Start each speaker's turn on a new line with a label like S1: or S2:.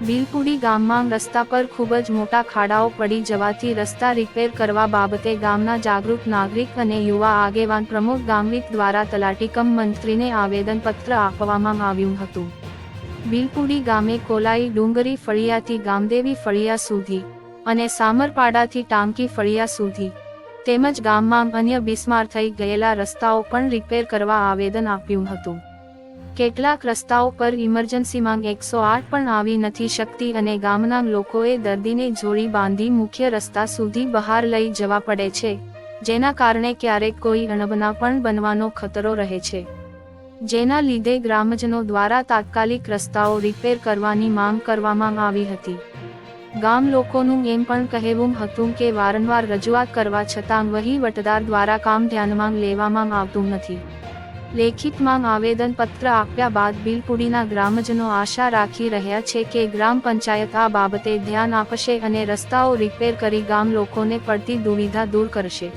S1: બિલપુડી ગામમાં રસ્તા પર ખૂબ જ મોટા ખાડાઓ પડી જવાથી રસ્તા રિપેર કરવા બાબતે ગામના જાગૃત નાગરિક અને યુવા આગેવાન પ્રમોદ ગામવિત દ્વારા તલાટીકમ મંત્રીને આવેદનપત્ર આપવામાં આવ્યું હતું. બિલપુડી ગામે કોલાઈ ડુંગરી ફળિયાથી ગામદેવી ફળિયા સુધી અને સામરપાડાથી ટાંકી ફળિયા સુધી તેમજ ગામમાં અન્ય બિસ્માર થઈ ગયેલા રસ્તાઓ પણ રિપેર કરવા આવેદન આપ્યું હતું. કેટલાક રસ્તાઓ પર ઇમરજન્સી માંગ એકસો આઠ પણ આવી નથી શકતી અને ગામના લોકોએ દર્દીને જોડી બાંધી મુખ્ય રસ્તા સુધી બહાર લઈ જવા પડે છે, જેના કારણે ક્યારેક કોઈ અણબના પણ બનવાનો ખતરો રહે છે. જેના લીધે ગ્રામજનો દ્વારા તાત્કાલિક રસ્તાઓ રિપેર કરવાની માંગ કરવામાં આવી હતી. ગામ લોકોનું એમ પણ કહેવું હતું કે વારંવાર રજૂઆત કરવા છતાં વહીવટદાર દ્વારા કામ ધ્યાનમાં લેવામાં આવતું નથી. લેખિતમાં આવેદનપત્ર આપ્યા બાદ બિલપુડીના ગ્રામજનો આશા રાખી રહ્યા છે કે ગ્રામ પંચાયત આ બાબતે ધ્યાન આપશે અને રસ્તાઓ રિપેર કરી ગામ લોકોને પડતી દુવિધા દૂર કરશે.